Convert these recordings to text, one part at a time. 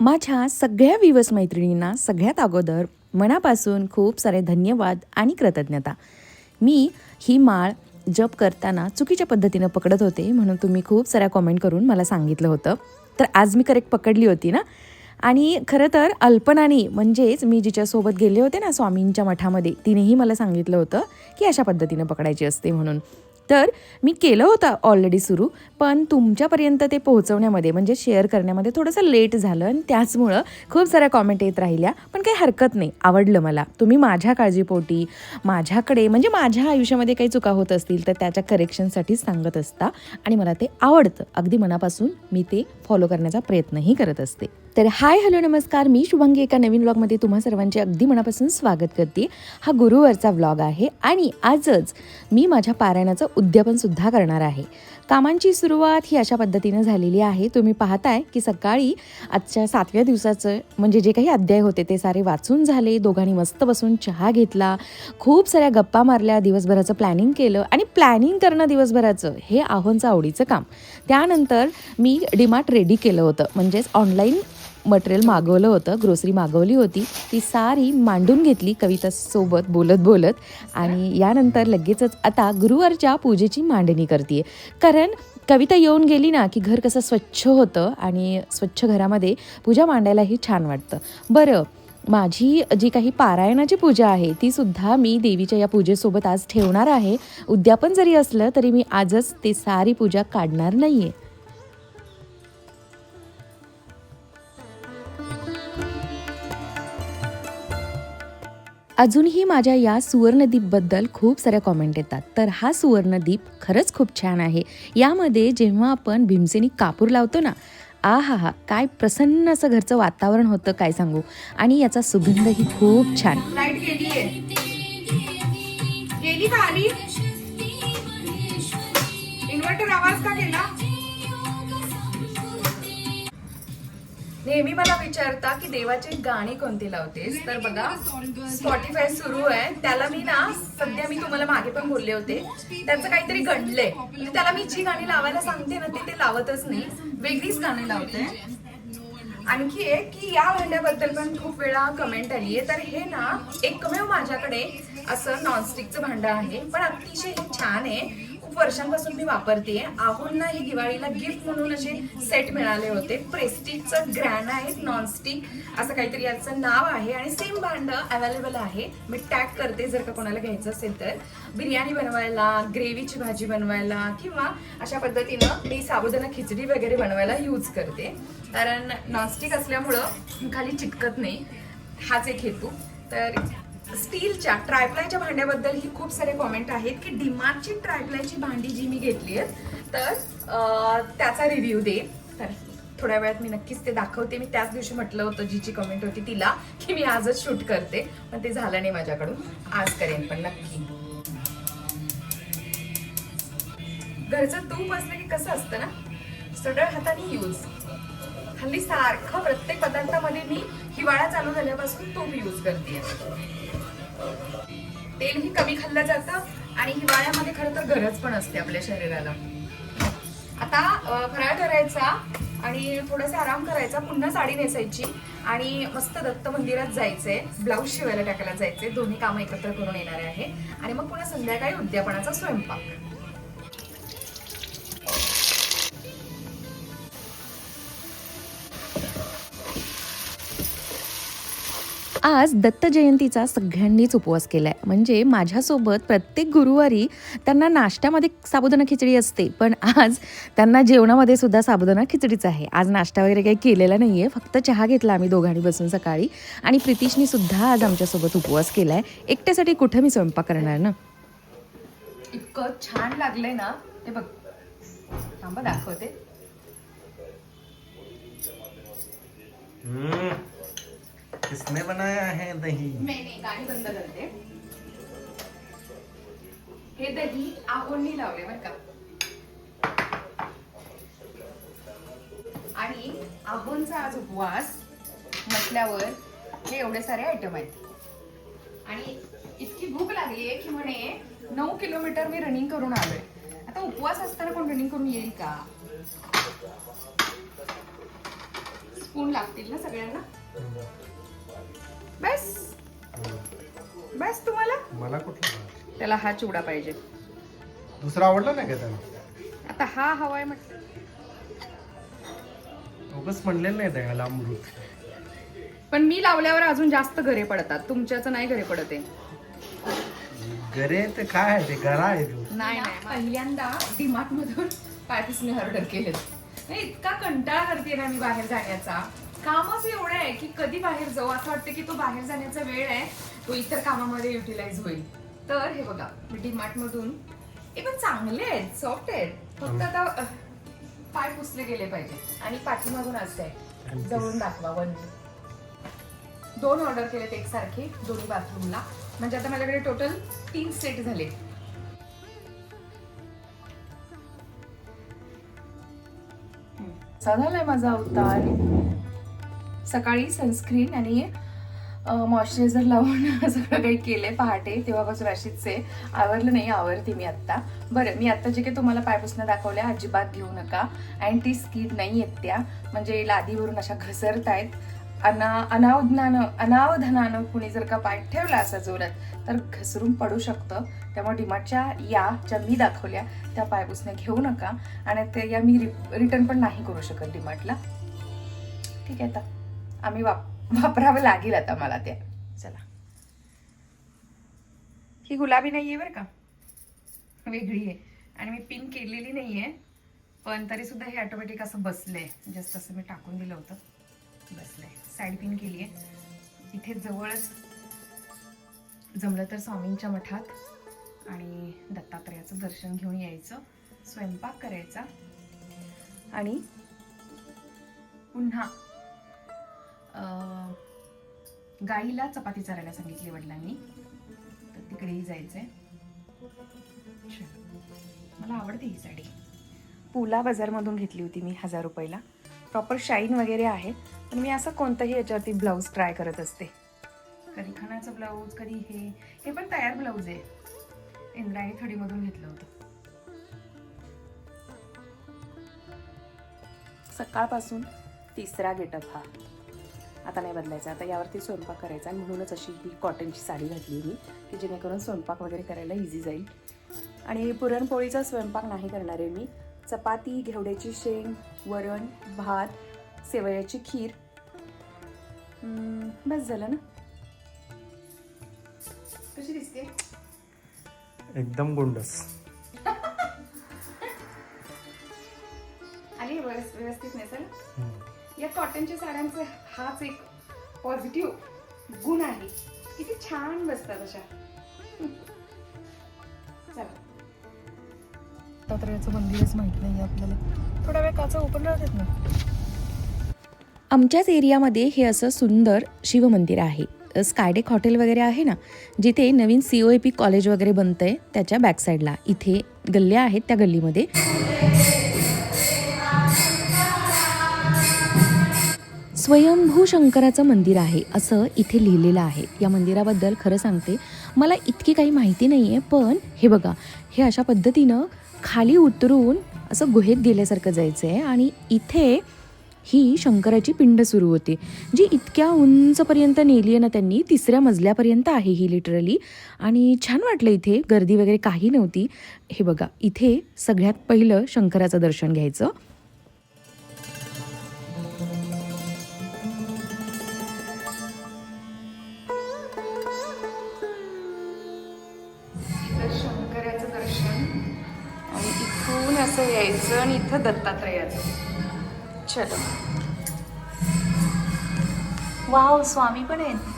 माझ्या सगळ्या विवस मैत्रिणींना सगळ्यात अगोदर मनापासून खूप सारे धन्यवाद आणि कृतज्ञता. मी ही माळ जप करताना चुकीच्या पद्धतीनं पकडत होते म्हणून तुम्ही खूप साऱ्या कॉमेंट करून मला सांगितलं होतं. तर आज मी करेक्ट पकडली होती ना? आणि खरं तर अल्पनानी म्हणजेच मी जिच्यासोबत गेले होते ना स्वामींच्या मठामध्ये तिनेही मला सांगितलं होतं की अशा पद्धतीनं पकडायची असते म्हणून. तर मी केलं होतं ऑलरेडी सुरू पण तुमच्यापर्यंत ते पोहोचवण्यामध्ये म्हणजे शेअर करण्यामध्ये थोडंसं लेट झालं आणि त्याचमुळं खूप साऱ्या कॉमेंट येत राहिल्या पण काही हरकत नाही आवडलं मला. तुम्ही माझ्या काळजीपोटी माझ्याकडे म्हणजे माझ्या आयुष्यामध्ये काही चुका होत असतील तर त्याच्या करेक्शनसाठीच सांगत असता आणि मला ते आवडतं. अगदी मनापासून मी ते फॉलो करण्याचा प्रयत्नही करत असते. तर हाय हॅलो नमस्कार. मी शुभांगी एका नवीन व्लॉगमध्ये तुम्हा सर्वांचे अगदी मनापासून स्वागत करते. हा गुरुवारचा व्लॉग आहे आणि आजच मी माझ्या पारायणाचं उद्यापनसुद्धा करणार आहे. कामांची सुरुवात ही अशा पद्धतीनं झालेली आहे. तुम्ही पाहताय की सकाळी आजच्या सातव्या दिवसाचं म्हणजे जे काही अध्याय होते ते सारे वाचून झाले. दोघांनी मस्त बसून चहा घेतला. खूप साऱ्या गप्पा मारल्या. दिवसभराचं प्लॅनिंग केलं आणि प्लॅनिंग करणं दिवसभराचं हे आव्हानचं आवडीचं काम. त्यानंतर मी डिमार्ट रेडी केलं होतं. म्हणजेच ऑनलाईन मटेरियल मागवलं होतं ग्रोसरी मागवली होती. ती सारी मांडून घेतली कवितासोबत बोलत बोलत. आणि यानंतर लगेचच आता गुरुवारच्या पूजेची मांडणी करते कारण कविता येऊन गेली ना की घर कसं स्वच्छ होतं आणि स्वच्छ घरामध्ये पूजा मांडायलाही छान वाटतं. बरं माझी जी काही पारायणाची पूजा आहे ती सुद्धा मी देवीच्या या पूजेसोबत आज ठेवणार आहे. उद्यापन जरी असलं तरी मी आजच ते सारी पूजा काढणार नाही आहे अजूनही माझ्या या सुवर्णदीपबद्दल खूप साऱ्या कॉमेंट येतात. तर हा सुवर्णदीप खरंच खूप छान आहे. यामध्ये जेव्हा आपण भीमसेनी कापूर लावतो ना आ हा हा काय प्रसन्न असं घरचं वातावरण होतं काय सांगू? आणि याचा सुगंधही खूप छान. इन्व्हर्टर आवाज का केला नेहमी मला विचारता की देवाची गाणी कोणती लावतेस? तर बघा स्पॉटीफाय सुरू आहे. त्याला मी ना सध्या मी तुम्हाला मागे पण बोलले होते. त्याचं काहीतरी घडलंय. त्याला मी जी गाणी लावायला सांगते ना ती ते लावतच नाही. वेगळीच गाणी लावते. आणखी एक की या भांड्याबद्दल पण खूप वेळा कमेंट आली आहे. तर हे ना एकमेव माझ्याकडे असं नॉनस्टिकचं भांडं आहे. पण अतिशय छान आहे. खूप वर्षांपासून मी वापरते आहोंना हे दिवाळीला गिफ्ट म्हणून असे सेट मिळाले होते. प्रेस्टीजचं ग्रॅन आहे नॉनस्टिक असं काहीतरी याचं नाव आहे आणि सेम भांड अवेलेबल आहे. मी टॅग करते जर का कोणाला घ्यायचं असेल तर. बिर्याणी बनवायला ग्रेव्हीची भाजी बनवायला किंवा अशा पद्धतीनं मी साबुदाणा खिचडी वगैरे बनवायला यूज करते. कारण नॉनस्टिक असल्यामुळं खाली चिटकत नाही. हाच एक हेतू. तर स्टीलच्या ट्रायप्लायच्या भांड्याबद्दल ही खूप सारे कॉमेंट आहेत की डिमार्टची ट्रायप्लायची भांडी जी मी घेतली आहेत तर त्याचा रिव्ह्यू दे. तर थोड्या वेळात मी नक्कीच ते दाखवते. मी त्याच दिवशी म्हटलं होतं जीची कमेंट होती तिला की मी आजच शूट करते. पण ते झालं नाही माझ्याकडून. आज करेन पण नक्की. घरचं तूप असलं की कसं असतं ना? सडळ हाताने यूज हल्ली सारखं प्रत्येक पदार्थामध्ये मी हिवाळा चालू झाल्यापासून तूप यूज करते तेलही कमी खाल्लं जातं आणि हिवाळ्यामध्ये खरं तर गरज पण असते आपल्या शरीराला. आता फराळ करायचा आणि थोडासा आराम करायचा पुन्हा साडी नेसायची आणि मस्त दत्त मंदिरात जायचंय ब्लाऊज शिवायला टाकायला जायचंय दोन्ही कामं एकत्र करून येणारे आहे. आणि मग पुन्हा संध्याकाळी उद्यापनाचा स्वयंपाक. आज दत्त जयंतीचा सगळ्यांनीच उपवास केलाय. म्हणजे माझ्यासोबत प्रत्येक गुरुवारी त्यांना नाश्त्यामध्ये साबुदाणा खिचडी असते. पण आज त्यांना जेवणामध्ये सुद्धा साबुदाणा खिचडीच आहे. आज नाश्ता वगैरे काही केलेला नाहीये. फक्त चहा घेतला आम्ही दोघांनी बसून सकाळी. आणि प्रितीशनी सुद्धा आज आमच्यासोबत उपवास केलाय. एकट्यासाठी कुठं मी स्वयंपाक करणार ना? इतकं छान लागलंय ना. हे बघ. थांबा दाखवते. किसने बनाया है दही? नाही गाणी बंद करते हे दही आहोंनी लावले बर का. आणि आहोंचा आज उपवास म्हटल्यावर हे एवढे सारे आयटम आहेत. आणि इतकी भूक लागली आहे की म्हणे नऊ किलोमीटर मी रनिंग करून आलोय. आता उपवास असताना कोण रनिंग करून येईल का? स्पून लागतील ना सगळ्यांना? बस. बस तुम्हाला? मला कुठला त्याला हा चिवडा पाहिजे. दुसरा आवडला नाही का त्याला? आता हा हवाय म्हटलं. उगाच म्हणलेलं नाही त्याला अमृत पण मी लावल्यावर अजून जास्त घरे पडतात. तुमच्याच नाही घरे पडत आहे. गरे ते काय आहे ते? गरा आहे तो. नाही नाही. पहिल्यांदा डीमार्ट मधून पायपुसणे ऑर्डर केले नाही इतका कंटाळा करते ना मी बाहेर जाण्याचा. कामच एवढं आहे की कधी बाहेर जाऊ. असं वाटतं की तो बाहेर जाण्याचा वेळ आहे. तो इतर कामामध्ये युटिलाइज होईल. तर हे बघा डीमार्ट मधून हे पण चांगले आहेत सॉफ्ट आहेत. फक्त आता पाय पुसले गेले पाहिजे. आणि पाठीमागून असं आहे. जवळून दाखवा वन दोन ऑर्डर केलेत एकसारखे दोन्ही बाथरूमला. म्हणजे आता माझ्याकडे टोटल तीन सेट झाले झालाय माझा अवतार. सकाळी सनस्क्रीन आणि मॉइश्चरायझर लावून सगळं काही केलंय पहाटे. तेव्हापासून अशीच आहे. आवरलं नाही आवरते मी आत्ता. बरं मी आत्ता जे काही तुम्हाला पायपुसणं दाखवल्या अजिबात घेऊ नका. अँटी स्किड नाही आहेत त्या. म्हणजे लादीवरून अशा घसरत आहेत अना अनावधानानं अनावधानानं कुणी जर का पाय ठेवला असा जोरात तर घसरून पडू शकतं. त्यामुळे डिमार्टच्या या ज्या मी दाखवल्या त्या पायपुसण्या घेऊ नका. आणि ते या मी रि रिटर्न पण नाही करू शकत डिमार्टला. ठीक आहे आता. आम्ही वाप वापरावं लागेल आता मला त्या चला. ही गुलाबी नाहीये बरं का? वेगळी आहे. आणि मी पिन केलेली नाहीये. पण तरी सुद्धा हे ऑटोमॅटिक असं बसलंय. जस्ट असं मी टाकून दिलं होतं. बसलंय. साईड पिन केली आहे इथे जवळच जमलं तर स्वामींच्या मठात आणि दत्तात्रयाचं दर्शन घेऊन यायचं. स्वयंपाक करायचा. आणि पुन्हा गाईला चपाती चारायला सांगितली वडिलांनी. तर तिकडेही जायचंय. चलो. मला आवडते ही साडी. पुला बाजारमधून घेतली होती मी हजार रुपयाला. प्रॉपर शाईन वगैरे आहे पण मी असं कोणतंही याच्यावरती ब्लाऊज ट्राय करत असते. कधी खणाचं ब्लाऊज कधी हे. हे पण तयार ब्लाऊज आहे. इंद्रायणी थडीमधून घेतलं होतं. सकाळपासून तिसरा गेटअप हा. आता नाही बदलायचा. आता यावरती स्वयंपाक करायचा आणि म्हणूनच अशी ही कॉटनची साडी घातली मी की जेणेकरून स्वयंपाक वगैरे करायला इझी जाईल. आणि पुरणपोळीचा स्वयंपाक नाही करणार आहे मी. चपाती घेवड्याची शेंग वरण भात सेवयाची खीर. बस झालं ना? कशी दिसते? एकदम गोंडस. आली व्यवस- व्यवस्थित नेसल? या कॉटनच्या साड्यांचा हाच एक पॉझिटिव्ह गुण आहे. किती छान बसतात अशा. चला. दत्तात्रयाचं मंदिरच माहीत नाही आपल्याला. थोडा वेळ काचा ओपन राहतात ना? आमच्याच एरियामध्ये हे असं सुंदर शिवमंदिर आहे. स्कायडेक हॉटेल वगैरे आहे ना? जिथे नवीन C O A P college वगैरे बनतं आहे त्याच्या बॅकसाईडला इथे गल्ल्या आहेत त्या गल्लीमध्ये. स्वयंभू शंकराचं मंदिर आहे असं इथे लिहिलेलं आहे. या मंदिराबद्दल खरं सांगते मला इतकी काही माहिती नाही आहे पण हे बघा हे अशा पद्धतीनं खाली उतरून असं गुहेत गेल्यासारखं जायचं आहे आणि इथे ही शंकराची पिंड सुरू होते जी इतक्या उंचपर्यंत नेली आहे ना त्यांनी तिसऱ्या मजल्यापर्यंत आहे ही लिटरली आणि छान वाटलं इथे गर्दी वगैरे काही नव्हती. हे बघा इथे सगळ्यात पहिलं शंकराचं दर्शन घ्यायचं. असं यायचं आणि इथं दत्तात्रयाचं चलो. वाव स्वामी पण आहेत.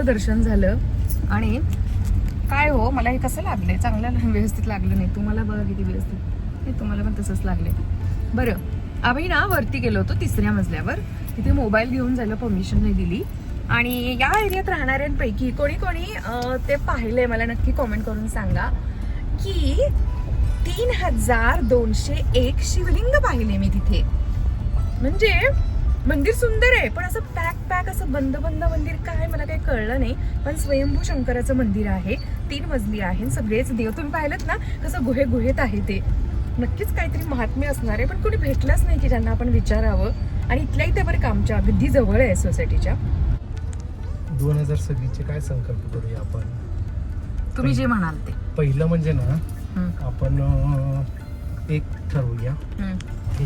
सुंदर दर्शन झालं. आणि काय हो मला हे कसं लागलंय? चांगलं व्यवस्थित लागलं नाही. तुम्हाला बघा किती व्यवस्थित. हे तुम्हाला पण तसंच लागले बरं आम्ही ना वरती गेलो होतो तिसऱ्या मजल्यावर. तिथे मोबाईल घेऊन जायला परमिशन नाही दिली. आणि या एरियात राहणाऱ्यांपैकी कोणी कोणी ते पाहिलंय मला नक्की कॉमेंट करून सांगा की तीन हजार दोनशे एक शिवलिंग पाहिले मी तिथे. म्हणजे मंदिर सुंदर आहे पण असं पॅक पॅक असं बंद बंद मंदिर काय मला काही कळलं नाही. पण स्वयंभू शंकराचं मंदिर आहे तीन मजली आहे सगळेच देव तुम्ही पाहिलं ना कसं गुहे गुहेत आहे ते. नक्कीच काहीतरी महात्म्य असणार आहे पण कोणी भेटलंच नाही की ज्यांना आपण विचारावं. आणि इथल्या इथे बरं का आमच्या अगदी जवळ आहे सोसायटीच्या दोन हजार सव्वीसचे काय संकल्प करूया आपण? तुम्ही जे म्हणाल ते. पहिलं म्हणजे ना आपण एक ठरवूया. की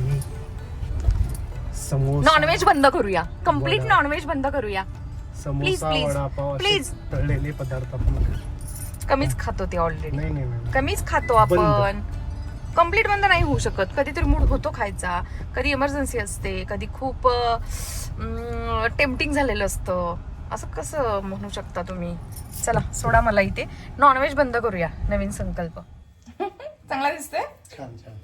समोसा. नॉनव्हेज बंद करूया. कंप्लीट. नॉनव्हेज बंद करूया. Please, samosa please. वडापाव असे Please. तळलेले पदार्थ आपण. कमीच खातो ते ऑलरेडी नाही नाही नाही कमीच खातो बंद. आपण कंप्लीट बंद नाही होऊ शकत. कधीतरी मूड होतो खायचा. कधी इमर्जन्सी असते. कधी खूप टेम्पटिंग झालेलं असतं. असं कसं म्हणू शकता तुम्ही? चला सोडा मला इथे. नॉनव्हेज बंद करूया. नवीन संकल्प. चांगला दिसतोय? छान छान.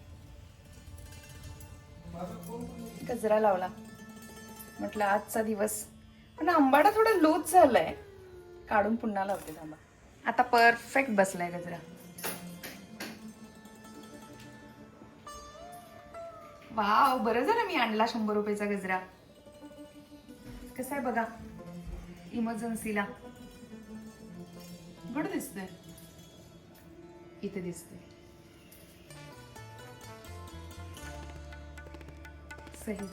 गजरा लावला. म्हटलं आजचा दिवस. पण आंबाडा थोडा लूज झालाय. काढून पुन्हा लावते थांबा. आता परफेक्ट बसलाय गजरा. वाव बरं झालं मी आणला शंभर रुपयाचा गजरा. कसं आहे बघा इमर्जन्सीला गुड दिसतंय. इथे दिसतंय. सही.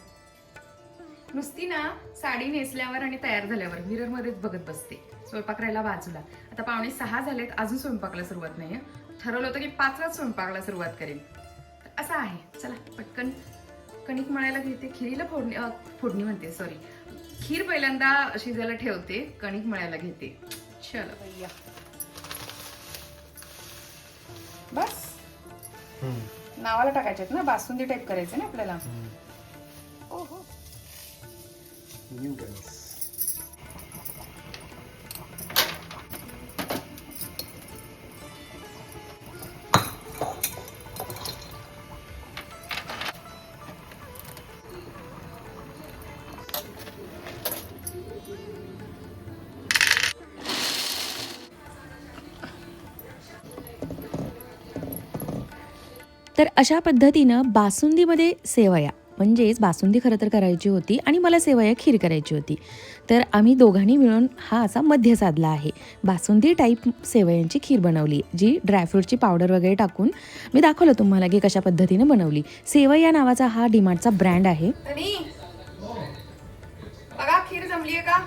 नुसती ना साडी नेसल्यावर आणि तयार झाल्यावर मिरर मध्येच बघत बसते. स्वयंपाक राहिला बाजूला. आता पावणे सहा झालेत अजून स्वयंपाकला सुरुवात नाहीये. ठरवलं होतं की पाचलाच स्वयंपाकला सुरुवात करेन. तर असं आहे. चला पटकन. कणिक मळायला घेते. खिरीला फोडणी फोडणी म्हणते सॉरी खीर पहिल्यांदा शिजायला ठेवते. कणिक मळायला घेते. चलो. भैया. बस. नावाला टाकायचे ना? बासुंदी टाईप करायचं ना आपल्याला? Noodles. तर अशा पद्धतीनं बासुंदीमध्ये सेवया म्हणजेच बासुंदी खरं तर करायची होती आणि मला सेवया खीर करायची होती. तर आम्ही दोघांनी मिळून हा असा मध्य साधला आहे. बासुंदी टाईप सेवयांची खीर बनवली जी ड्रायफ्रूटची पावडर वगैरे टाकून मी दाखवलं तुम्हाला की कशा पद्धतीनं बनवली. सेवया नावाचा हा डिमार्टचा ब्रँड आहे. बघा खीर का?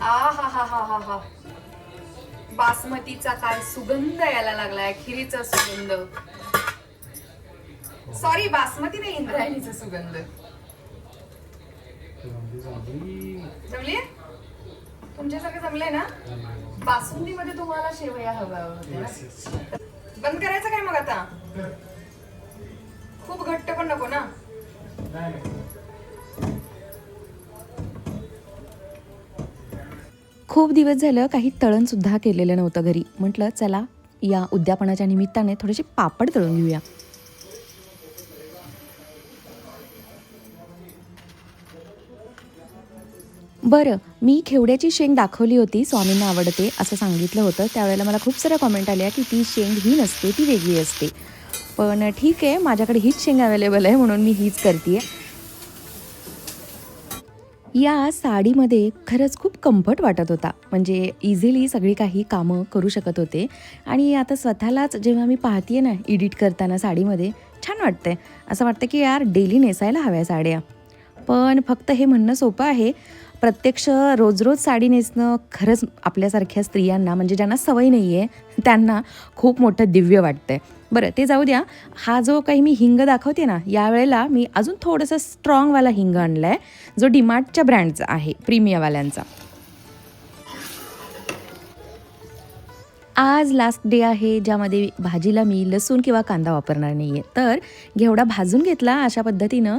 हा हा हा हा हा. बासमतीचा काय सुगंध यायला लागलाय खिरीचा सुगंध. सॉरी बासमती नाही इंद्रायणीचा सुगंध. जमली, तुमच्यासारखं जमलंय ना? बासुंदी मध्ये तुम्हाला शेवया हव्या होत्या. ना? बंद करायचं काय मग आता? खूप घट्ट पण नको ना? खूप दिवस झालं काही तळणसुद्धा केलेलं नव्हतं घरी. म्हटलं चला या उद्यापनाच्या निमित्ताने थोडेसे पापड तळून घेऊया. बरं मी खेवड्याची शेंग दाखवली होती स्वामींना आवडते असं सांगितलं होतं. त्यावेळेला मला खूप साऱ्या कॉमेंट आल्या की ती शेंग ही नसते ती वेगळी असते. पण ठीक आहे माझ्याकडे हीच शेंग अवेलेबल आहे म्हणून मी हीच करते या साडीमध्ये खरंच खूप कम्फर्ट वाटत होता. म्हणजे इझिली सगळी काही कामं करू शकत होते. आणि आता स्वतःलाच जेव्हा मी पाहते ना एडिट करताना साडीमध्ये छान वाटतंय. असं वाटतं की यार डेली नेसायला हव्या साड्या. पण फक्त हे म्हणणं सोपं आहे प्रत्यक्ष रोज रोज साडी नेसणं खरंच आपल्यासारख्या स्त्रियांना म्हणजे ज्यांना सवय नाही आहे त्यांना खूप मोठं दिव्य वाटतंय. बरं ते जाऊ द्या. हा जो काही मी हिंग दाखवते ना यावेळेला मी अजून थोडंसं स्ट्रॉंगवाला हिंग आणला आहे जो डिमार्टच्या ब्रँडचा आहे प्रीमियावाल्यांचा आज लास्ट डे आहे ज्यामध्ये भाजीला मी लसूण किंवा कांदा वापरणार नाही आहे तर घेवडा भाजून घेतला अशा पद्धतीनं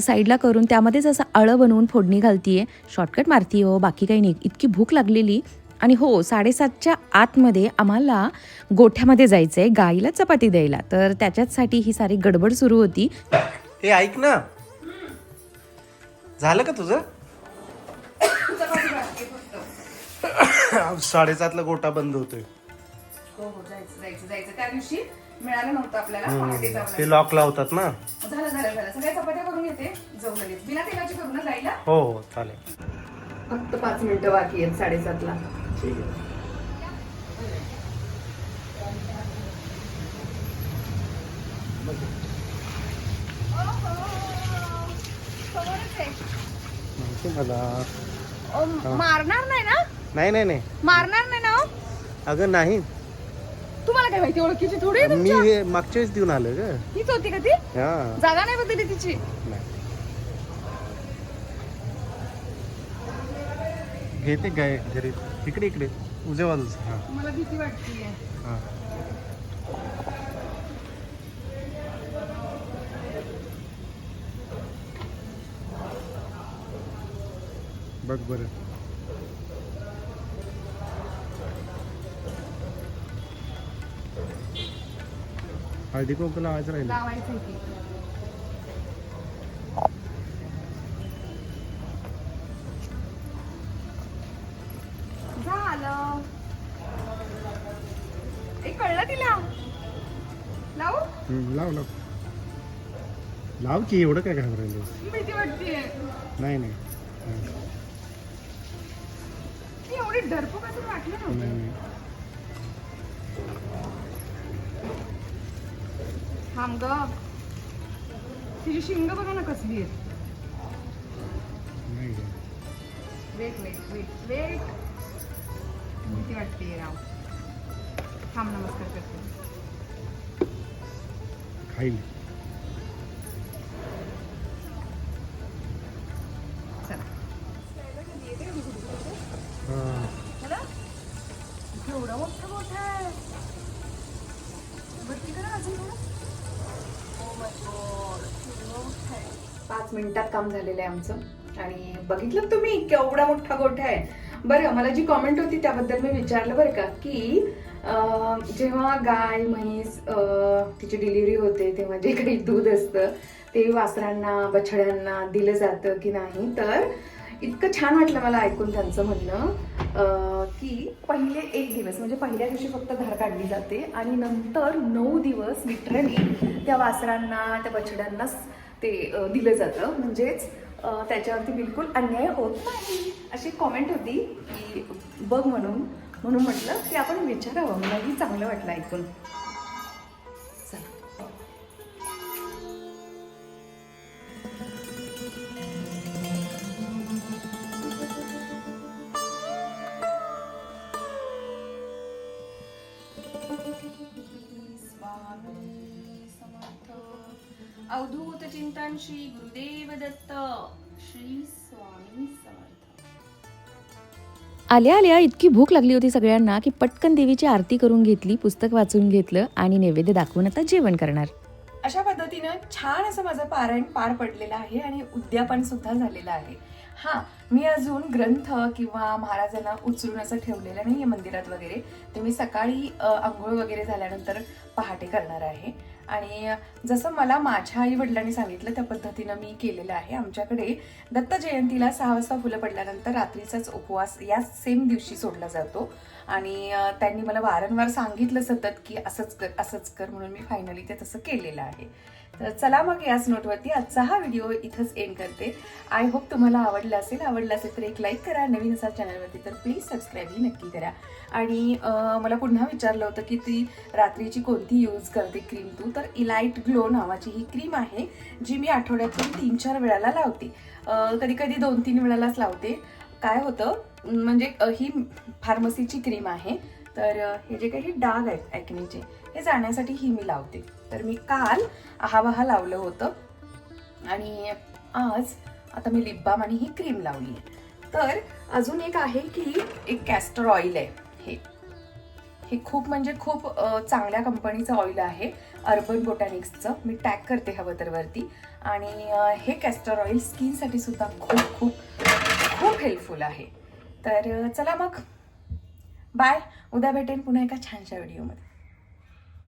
साईडला करून त्यामध्येच असं अळं बनवून फोडणी घालतीये. शॉर्टकट मारती हो बाकी काही नाही. इतकी भूक लागलेली. आणि हो साडेसातच्या आतमध्ये आम्हाला गोठ्यामध्ये जायचं आहे गाईला चपाती द्यायला. तर त्याच्याचसाठी ही सारी गडबड सुरू होती. हे ऐक ना. झालं का तुझं? साडेसातला गोटा बंद होतोय. हो हो जायचं जायचं जायचं. त्या दिवशी मिळालं नव्हतं आपल्याला पहाटे जावं ते. लॉक लावतात ना? झालं झालं झालं. सगळ्या चपात्या करून घेते जाऊ लगेच. बिना तेलाची करू ना जायला? हो हो चालेल. फक्त पाच मिनिटं बाकी आहेत साडेसातला. ठीक आहे. माहिती मला. मारणार नाही ना? नाही नाही नाही. मारणार नाही ना हो? अगं नाही. तुम्हाला काय माहिती ओळखीची थोडी आहे मी तुमच्या? हे मागच्या वेळेस देऊन आलो ग. हीच होती का ती? हा. जागा नाही बदलली तिची. नाही. घेते काय घरी. इकडे इकडे. उजव्या बाजूच हा. मला भीती वाटतीये. हा. बघ बरं. हळदी कुंकू लावायचं राहिलं. लावायचं आहे ती. झालं. ए कळलं तिला? लावू? हम्म, लाव लाव. लाव की एवढं काय घाबरायलं भीती नाही नाही. हा. ती एवढी वाटलं नव्हतं. थांब ग. तिची शिंग बघा ना कसली. वेट वेट वेट वेट भीती वाटते राव. थांब नमस्कार करते. खाईल. मिनिटात काम झालेलं आहे आमचं. आणि बघितलं तुम्ही? केवढा मोठा गोठा आहे. बरं मला जी कॉमेंट होती त्याबद्दल मी विचारलं बरं का की जेव्हा गाय म्हैस तिची डिलिव्हरी होते तेव्हा जे काही दूध असतं ते वासरांना बछड्यांना दिलं जातं की नाही? तर इतकं छान वाटलं मला ऐकून त्यांचं म्हणणं की पहिले एक दिवस म्हणजे पहिल्या दिवशी फक्त धार काढली जाते आणि नंतर नऊ दिवस लिटरली त्या वासरांना त्या बछड्यांना ते दिलं जातं. म्हणजेच त्याच्यावरती बिलकुल अन्याय होत नाही. अशी कॉमेंट होती की बघ म्हणून. म्हणून म्हटलं की आपण विचारावं. मलाही चांगलं वाटलं ऐकून. अवधूत चिंतन श्री गुरुदेव दत्त श्री स्वामी समर्थ. आल्या आल्या इतकी भूक लागली होती सगळ्यांना की पटकन देवीची आरती करून घेतली पुस्तक वाचून घेतलं आणि नैवेद्य दाखवून आता जेवण करणार. अशा पद्धतीनं छान असं माझं पारायण पार पडलेलं आहे आणि उद्यापन सुद्धा झालेलं आहे. हा मी अजून ग्रंथ किंवा महाराजांना उचलून असं ठेवलेलं नाही आहे मंदिरात वगैरे. ते मी सकाळी आंघोळ वगैरे झाल्यानंतर पहाटे करणार आहे. आणि जसं मला माझ्या आई वडिलांनी सांगितलं त्या पद्धतीनं मी केलेलं आहे. आमच्याकडे दत्त जयंतीला सहा वाजता फुलं पडल्यानंतर रात्रीचाच उपवास या सेम दिवशी सोडला जातो. आणि त्यांनी मला वारंवार सांगितलं सतत की असंच कर असंच कर म्हणून मी फायनली ते तसं केलेलं आहे. तर चला मग याच नोटवरती आजचा हा व्हिडिओ इथंच एंड करते. आय होप तुम्हाला आवडला असेल. आवडला असेल तर एक लाईक करा. नवीन असा चॅनलवरती तर प्लीज सबस्क्राईबही नक्की करा. आणि मला पुन्हा विचारलं होतं की ती रात्रीची कोणती यूज करते क्रीम तू? तर इलाईट ग्लो नावाची ही क्रीम आहे जी मी आठवड्यातून तीन चार वेळाला लावते. कधी कधी दोन तीन वेळालाच लावते. काय होतं म्हणजे ही फार्मसीची क्रीम आहे. तर हे जे काही डाग आहेत ॲक्नीचे हे जाण्यासाठी ही मी लावते. तर मी काल आहावाहा लावलं होतं आणि आज आता मी लिप बाम आणि ही क्रीम लावली आहे. तर अजून एक आहे की एक कॅस्टर ऑइल आहे हे. हे खूप म्हणजे खूप चांगल्या कंपनीचं ऑइल आहे. अर्बन बोटॅनिक्सचं मी टॅग करते हवं तर वरती. आणि हे कॅस्टर ऑइल स्किनसाठी सुद्धा खूप खूप खूप हेल्पफुल आहे. तर चला मग. बाय. उद्या भेटेन पुन्हा एका छानशा व्हिडिओमध्ये.